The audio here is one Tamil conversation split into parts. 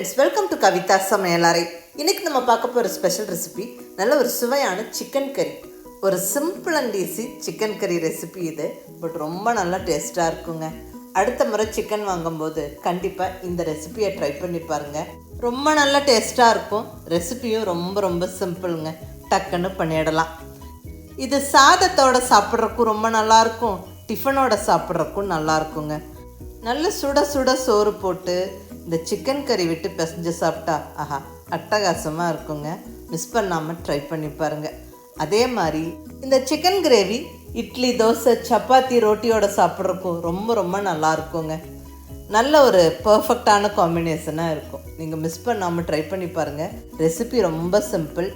ஃப்ரெண்ட்ஸ் வெல்கம் டு கவிதா சமையலறை இன்னைக்கு நம்ம பார்க்க போகிற ஸ்பெஷல் ரெசிபி நல்ல ஒரு சுவையான சிக்கன் கறி ஒரு சிம்பிள் அண்ட் ஈஸி சிக்கன் கறி ரெசிபி இது. பட் ரொம்ப நல்லா டேஸ்ட்டாக இருக்குங்க. அடுத்த முறை சிக்கன் வாங்கும்போது கண்டிப்பாக இந்த ரெசிபியை ட்ரை பண்ணி பாருங்கள் ரொம்ப நல்லா டேஸ்ட்டாக இருக்கும். ரெசிபியும் ரொம்ப ரொம்ப சிம்பிளுங்க டக்குன்னு பண்ணிடலாம். இது சாதத்தோட சாப்பிட்றக்கும் ரொம்ப நல்லா இருக்கும். டிஃபனோட சாப்பிட்றக்கும் நல்லாயிருக்குங்க நல்ல சுட சுட சோறு போட்டு இந்த சிக்கன் கறி விட்டு பிசைஞ்சு சாப்பிட்டா ஆஹா அட்டகாசமாக இருக்குங்க. மிஸ் பண்ணாமல் ட்ரை பண்ணி பாருங்கள் அதே மாதிரி இந்த சிக்கன் கிரேவி இட்லி தோசை சப்பாத்தி ரோட்டியோட சாப்பிட்றக்கும் ரொம்ப ரொம்ப நல்லா இருக்குங்க. நல்ல ஒரு பர்ஃபெக்டான காம்பினேஷனாக இருக்கும். நீங்கள் மிஸ் பண்ணாமல் ட்ரை பண்ணி பாருங்கள் ரெசிபி ரொம்ப சிம்பிள்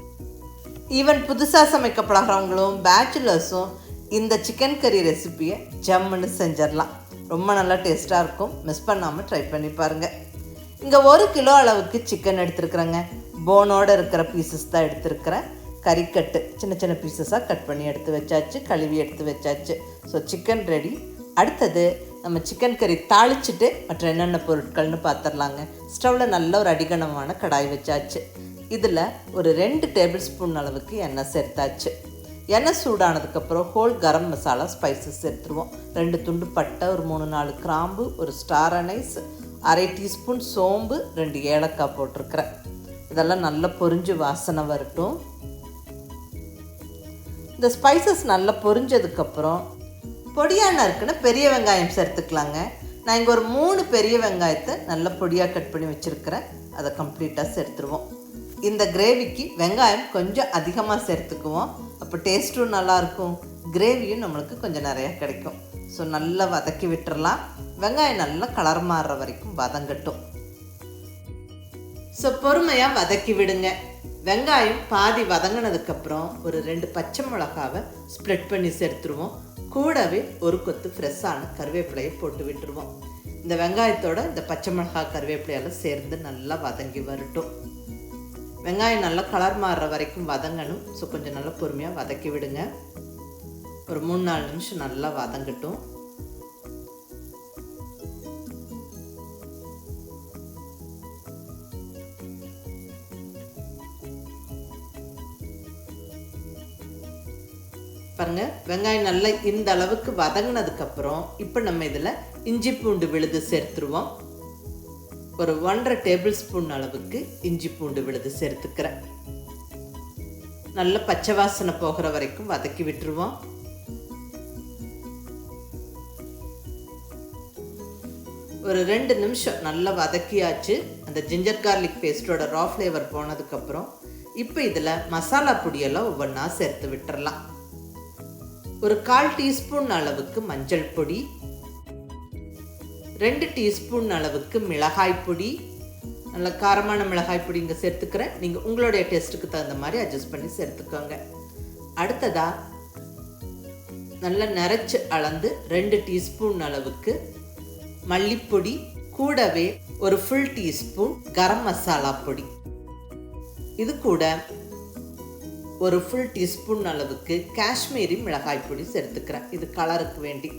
ஈவன் புதுசாக சமைக்க பழகிறவங்களும் பேச்சுலர்ஸும் இந்த சிக்கன் கறி ரெசிப்பியை ஜம்முன்னு செஞ்சிடலாம். ரொம்ப நல்லா டேஸ்ட்டாக இருக்கும். மிஸ் பண்ணாமல் ட்ரை பண்ணி பாருங்கள் இங்கே ஒரு கிலோ அளவுக்கு சிக்கன் எடுத்துருக்குறேங்க. போனோடு இருக்கிற பீசஸ் தான் எடுத்துருக்கிறேன். கறிக்கட்டு சின்ன சின்ன பீசஸாக கட் பண்ணி எடுத்து வச்சாச்சு. கழுவி எடுத்து வச்சாச்சு. ஸோ சிக்கன் ரெடி அடுத்தது நம்ம சிக்கன் கறி தாளிச்சிட்டு மற்ற என்னென்ன பொருட்கள்னு பார்த்துடலாங்க ஸ்டவ்வில் நல்ல ஒரு அடிகனமான கடாய் வச்சாச்சு. இதில் ஒரு ரெண்டு டேபிள் ஸ்பூன் அளவுக்கு எண்ணெய் சேர்த்தாச்சு. எண்ணெய் சூடானதுக்கப்புறம் ஹோல் கரம் மசாலா ஸ்பைசஸ் எடுத்துருவோம். ரெண்டு துண்டு பட்டை ஒரு மூணு நாலு கிராம்பு ஒரு ஸ்டார் அனைஸ் அரை டீஸ்பூன் சோம்பு ரெண்டு ஏலக்காய் போட்டிருக்கிறேன். இதெல்லாம் நல்லா பொரிஞ்சு வாசனை வரட்டும். இந்த ஸ்பைசஸ் நல்லா பொரிஞ்சதுக்கப்புறம் பொடியாக நறுக்குன்னு பெரிய வெங்காயம் சேர்த்துக்கலாங்க. நான் இங்கே ஒரு மூணு பெரிய வெங்காயத்தை நல்லா பொடியாக கட் பண்ணி வச்சுருக்கிறேன். அதை கம்ப்ளீட்டாக சேர்த்துருவோம். இந்த கிரேவிக்கு வெங்காயம் கொஞ்சம் அதிகமாக சேர்த்துக்குவோம். அப்போ டேஸ்ட்டும் நல்லாயிருக்கும். கிரேவியும் நம்மளுக்கு கொஞ்சம் நிறையா கிடைக்கும். ஸோ நல்லா வதக்கி விட்டுறலாம். வெங்காயம் நல்லா கலர் மாறுற வரைக்கும் வதங்கட்டும். ஸோ பொறுமையாக வதக்கி விடுங்க. வெங்காயம் பாதி வதங்கினதுக்கப்புறம் ஒரு ரெண்டு பச்சை மிளகாவை ஸ்ப்ரெட் பண்ணி சேர்த்துருவோம். கூடவே ஒரு கொத்து ஃப்ரெஷ்ஷான கருவேப்பிலையை போட்டு விட்டுருவோம். இந்த வெங்காயத்தோட இந்த பச்சை மிளகாய் கருவேப்பிலையெல்லாம் சேர்ந்து நல்லா வதங்கி வரட்டும். வெங்காயம் நல்லா கலர் மாறுற வரைக்கும் வதங்கணும். ஸோ கொஞ்சம் நல்லா பொறுமையாக வதக்கி விடுங்க. ஒரு மூணு நாலு நிமிஷம் நல்லா வதங்கட்டும். பாருங்க வெங்காயம் நல்லா இந்த அளவுக்கு வதங்கினதுக்கப்புறம் இப்போ நம்ம இதில் இஞ்சி பூண்டு விழுது சேர்த்துருவோம். ஒரு ஒன்றரை டேபிள் ஸ்பூன் அளவுக்கு இஞ்சி பூண்டு விழுது சேர்த்துக்கிறேன். நல்ல பச்சை வாசனை போகிற வரைக்கும் வதக்கி விட்டுருவோம். ஒரு ரெண்டு நிமிஷம் நல்லா வதக்கியாச்சு. அந்த ஜிஞ்சர் கார்லிக் பேஸ்டோட ரா ஃப்ளேவர் போனதுக்கப்புறம் இப்போ இதில் மசாலா பொடியெல்லாம் ஒவ்வொன்றா சேர்த்து விட்டுறலாம். ஒரு கால் டீஸ்பூன் அளவுக்கு மஞ்சள் பொடி ரெண்டு டீஸ்பூன் அளவுக்கு மிளகாய் பொடி. நல்ல காரமான மிளகாய் பொடி இங்கே சேர்த்துக்கிறேன். நீங்கள் உங்களுடைய டேஸ்ட்டுக்கு தகுந்த மாதிரி அட்ஜஸ்ட் பண்ணி சேர்த்துக்கோங்க. அடுத்ததாக நல்லா நரைச்சி அளந்து ரெண்டு டீஸ்பூன் அளவுக்கு மல்லிப்பொடி கூடவே ஒரு ஃபுல் டீஸ்பூன் கரம் மசாலா பொடி. இது கூட ஒரு ஃபுல் டீஸ்பூன் அளவுக்கு காஷ்மீரி மிளகாய் பொடி சேர்த்துக்கிறேன். இது கலருக்கு வேண்டி.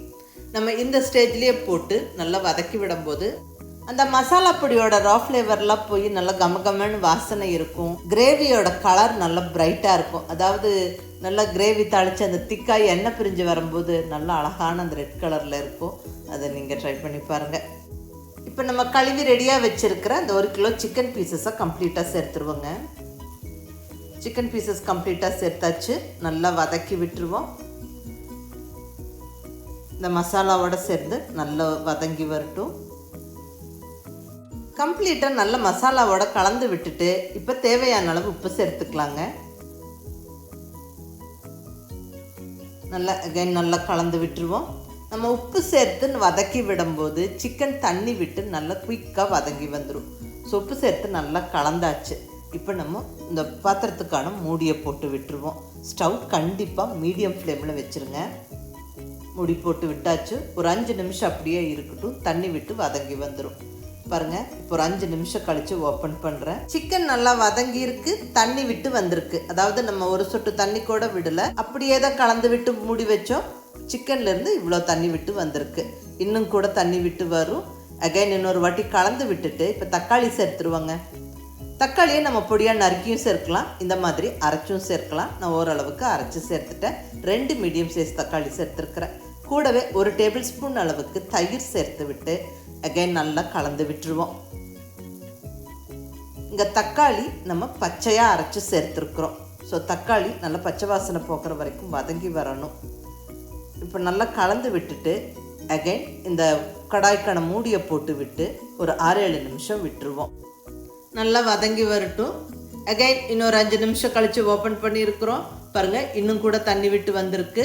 நம்ம இந்த ஸ்டேஜ்லேயே போட்டு நல்லா வதக்கி விடும்போது அந்த மசாலா பொடியோட ரா ஃப்ளேவர்லாம் போய் நல்லா கம கமன்னு வாசனை இருக்கும். கிரேவியோட கலர் நல்லா பிரைட்டாக இருக்கும். அதாவது நல்லா கிரேவி தாளித்து அந்த திக்காய் எண்ணெய் பிரிஞ்சு வரும்போது நல்லா அழகான அந்த ரெட் கலரில் இருக்கும். அதை நீங்கள் ட்ரை பண்ணி பாருங்கள் இப்போ நம்ம கழுவி ரெடியாக வச்சுருக்கிற அந்த ஒரு கிலோ சிக்கன் பீசஸை கம்ப்ளீட்டாக சேர்த்துருவோங்க. சிக்கன் பீசஸ் கம்ப்ளீட்டாக சேர்த்தாச்சு. நல்லா வதக்கி விட்டுருவோம். இந்த மசாலாவோட சேர்ந்து நல்லா வதங்கி வரட்டும். கம்ப்ளீட்டாக நல்ல மசாலாவோட கலந்து விட்டுட்டு இப்போ தேவையான அளவு உப்பு சேர்த்துக்கலாங்க. நல்லா அகைன் நல்லா கலந்து விட்டுருவோம். நம்ம உப்பு சேர்த்து வதக்கி விடும்போது சிக்கன் தண்ணி விட்டு நல்லா குயிக்காக வதங்கி வந்துடும் ஸோ உப்பு சேர்த்து நல்லா கலந்தாச்சு. இப்போ நம்ம இந்த பாத்திரத்துக்கான மூடியை போட்டு விட்டுருவோம். ஸ்டவ் கண்டிப்பாக மீடியம் ஃப்ளேமில் வச்சுருங்க. முடி போட்டு விட்டாச்சு. ஒரு அஞ்சு நிமிஷம் அப்படியே இருக்கட்டும். தண்ணி விட்டு வதங்கி வந்துடும் பாருங்க இப்போ ஒரு அஞ்சு நிமிஷம் கழிச்சு ஓப்பன் பண்ணுறேன் சிக்கன் நல்லா வதங்கி இருக்கு. தண்ணி விட்டு வந்திருக்கு. அதாவது நம்ம ஒரு சொட்டு தண்ணி கூட விடல. அப்படியே தான் கலந்து விட்டு மூடி வச்சோம். சிக்கன்ல இருந்து இவ்வளோ தண்ணி விட்டு வந்திருக்கு. இன்னும் கூட தண்ணி விட்டு வரும். அகைன் இன்னொரு வாட்டி கலந்து விட்டுட்டு இப்போ தக்காளி சேர்த்துருவாங்க. தக்காளியை நம்ம பொடியாக நறுக்கியும் சேர்க்கலாம். இந்த மாதிரி அரைச்சும் சேர்க்கலாம். நான் ஓரளவுக்கு அரைச்சி சேர்த்துட்டேன். ரெண்டு மீடியம் சைஸ் தக்காளி சேர்த்துருக்குறேன். கூடவே ஒரு டேபிள் ஸ்பூன் அளவுக்கு தயிர் சேர்த்து விட்டு அகைன் நல்லா கலந்து விட்டுருவோம். இங்கே தக்காளி நம்ம பச்சையாக அரைச்சி சேர்த்துருக்குறோம். ஸோ தக்காளி நல்லா பச்சை வாசனை போக்குற வரைக்கும் வதங்கி வரணும். இப்போ நல்லா கலந்து விட்டுட்டு அகைன் இந்த கடாய்க்கான மூடியை போட்டு விட்டு ஒரு ஆறு ஏழு நிமிஷம் விட்டுருவோம். நல்லா வதங்கி வரட்டும். அகைன் இன்னொரு அஞ்சு நிமிஷம் கழித்து ஓப்பன் பண்ணியிருக்கிறோம். பாருங்கள் இன்னும் கூட தண்ணி விட்டு வந்திருக்கு.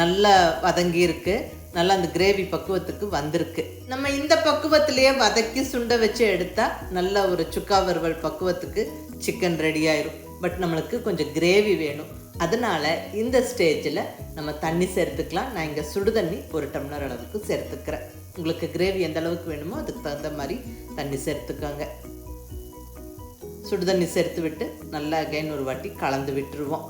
நல்லா வதங்கி இருக்கு நல்லா அந்த கிரேவி பக்குவத்துக்கு வந்திருக்கு. நம்ம இந்த பக்குவத்திலேயே வதக்கி சுண்ட வச்சு எடுத்தால் நல்ல ஒரு சுக்கா வறுவல் பக்குவத்துக்கு சிக்கன் ரெடி ஆயிரும். பட் நம்மளுக்கு கொஞ்சம் கிரேவி வேணும். அதனால இந்த ஸ்டேஜில் நம்ம தண்ணி சேர்த்துக்கலாம். நான் இங்கே சுடு தண்ணி ஒரு டம்ளர் அளவுக்கு சேர்த்துக்கிறேன். உங்களுக்கு கிரேவி எந்த அளவுக்கு வேணுமோ அதுக்கு தகுந்த மாதிரி தண்ணி சேர்த்துக்கோங்க. சுடு தண்ணி சேர்த்து விட்டு நல்லா அகைன் ஒரு வாட்டி கலந்து விட்டுருவோம்.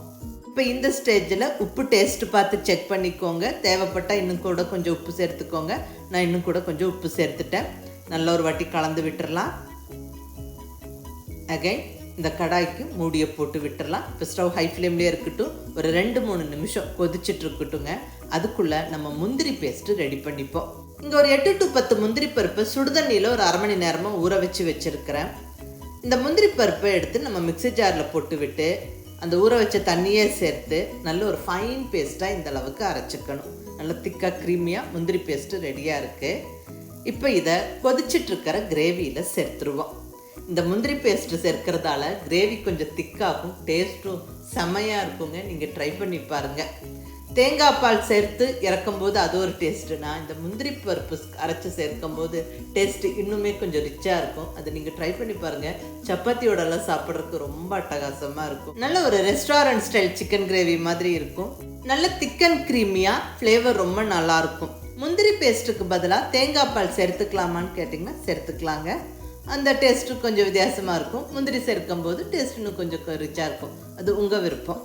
இப்போ இந்த ஸ்டேஜில் உப்பு டேஸ்ட் பார்த்து செக் பண்ணிக்கோங்க. தேவைப்பட்டால் இன்னும் கூட கொஞ்சம் உப்பு சேர்த்துக்கோங்க. நான் இன்னும் கூட கொஞ்சம் உப்பு சேர்த்துட்டேன். நல்ல ஒரு வாட்டி கலந்து விட்டுறலாம். அகைன் இந்த கடாய்க்கு மூடியை போட்டு விட்டுறலாம். இப்போ ஸ்டவ் ஹை ஃப்ளேம்லேயே இருக்கட்டும். ஒரு ரெண்டு மூணு நிமிஷம் கொதிச்சிட்டு இருக்கட்டுங்க அதுக்குள்ளே நம்ம முந்திரி பேஸ்ட்டு ரெடி பண்ணிப்போம். இங்கே ஒரு எட்டு டு பத்து முந்திரி பருப்பு சுடுதண்ணியில் ஒரு அரை மணி நேரமாக ஊற வச்சு வச்சுருக்கிறேன். இந்த முந்திரி பருப்பை எடுத்து நம்ம மிக்ஸி ஜாரில் போட்டு விட்டு அந்த ஊற வச்ச தண்ணியே சேர்த்து நல்ல ஒரு ஃபைன் பேஸ்ட்டாக இந்த அளவுக்கு அரைச்சிக்கணும் நல்ல திக்காக க்ரீமியாக முந்திரி பேஸ்ட்டு ரெடியாக இருக்குது இப்போ இதை கொதிச்சிட்ருக்கிற கிரேவியில் சேர்த்துருவோம். இந்த முந்திரி பேஸ்ட்டு சேர்க்கறதால கிரேவி கொஞ்சம் திக்காகும் டேஸ்ட்டும் செமையாக இருக்குங்க. நீங்கள் ட்ரை பண்ணி பாருங்கள் தேங்காய் பால் சேர்த்து இறக்கும்போது அது ஒரு டேஸ்ட்டுனா இந்த முந்திரி பருப்பு அரைச்சி சேர்க்கும்போது டேஸ்ட்டு இன்னுமே கொஞ்சம் ரிச்சாக இருக்கும். அதை நீங்கள் ட்ரை பண்ணி பாருங்கள் சப்பாத்தியோடலாம் சாப்பிட்றதுக்கு ரொம்ப அட்டகாசமாக இருக்கும். நல்ல ஒரு ரெஸ்டாரண்ட் ஸ்டைல் சிக்கன் கிரேவி மாதிரி இருக்கும். நல்ல திக்கன் க்ரீமியாக ஃப்ளேவர் ரொம்ப நல்லாயிருக்கும் முந்திரி பேஸ்ட்டுக்கு பதிலாக தேங்காய் பால் சேர்த்துக்கலாமான்னு கேட்டிங்கன்னா சேர்த்துக்கலாங்க. அந்த டேஸ்ட்டு கொஞ்சம் வித்தியாசமாக இருக்கும். முந்திரி சேர்க்கும் போது டேஸ்ட் இன்னும் கொஞ்சம் ரிச்சாக இருக்கும். அது உங்கள் விருப்பம்.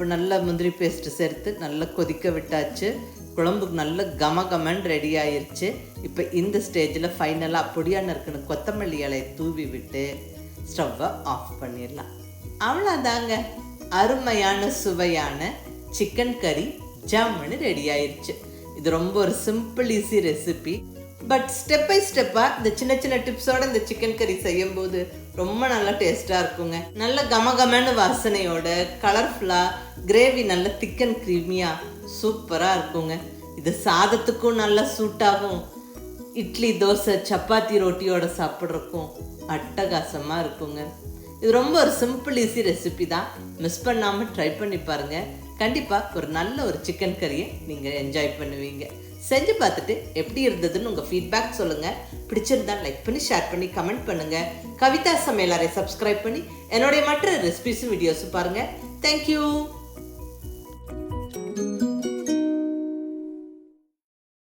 இப்போ நல்லா முந்திரி பேஸ்ட்டு சேர்த்து நல்லா கொதிக்க விட்டாச்சு. குழம்புக்கு நல்ல கம கமன் ரெடி ஆயிடுச்சு இப்போ இந்த ஸ்டேஜில் ஃபைனலாக பொடியான இருக்குன்னு கொத்தமல்லி இலையை தூவி விட்டு ஸ்டவ்வை ஆஃப் பண்ணிடலாம். அவ்வளோதாங்க அருமையான சுவையான சிக்கன் கறி ஜாமுன்னு ரெடி ஆயிடுச்சு இது ரொம்ப ஒரு simple easy recipe but step by ஸ்டெப்பாக இந்த சின்ன சின்ன டிப்ஸோட இந்த சிக்கன் கறி செய்யும்போது ரொம்ப நல்லா டேஸ்ட்டாக இருக்குங்க. நல்ல கமகமான வாசனையோட கலர்ஃபுல்லாக கிரேவி நல்ல திக்கன் க்ரீமியாக சூப்பராக இருக்குங்க. இது சாதத்துக்கும் நல்லா சூட்டாகும் இட்லி தோசை சப்பாத்தி ரொட்டியோட சாப்பிட்றக்கும் அட்டகாசமாக இருக்குங்க. இது ரொம்ப ஒரு சிம்பிள் ஈஸி ரெசிபி தான். மிஸ் பண்ணாமல் ட்ரை பண்ணி பாருங்கள் கண்டிப்பாக ஒரு நல்ல ஒரு சிக்கன் கறியை நீங்கள் என்ஜாய் பண்ணுவீங்க. செஞ்சு பார்த்துட்டு எப்படி இருந்ததுன்னு உங்கள் ஃபீட்பேக் சொல்லுங்கள் பிடிச்சிருந்தா லைக் பண்ணி ஷேர் பண்ணி கமெண்ட் பண்ணுங்கள் கவிதா சமையலாரை சப்ஸ்கிரைப் பண்ணி என்னுடைய மற்ற ரெசிபிஸும் வீடியோஸும் பாருங்கள் தேங்க்யூ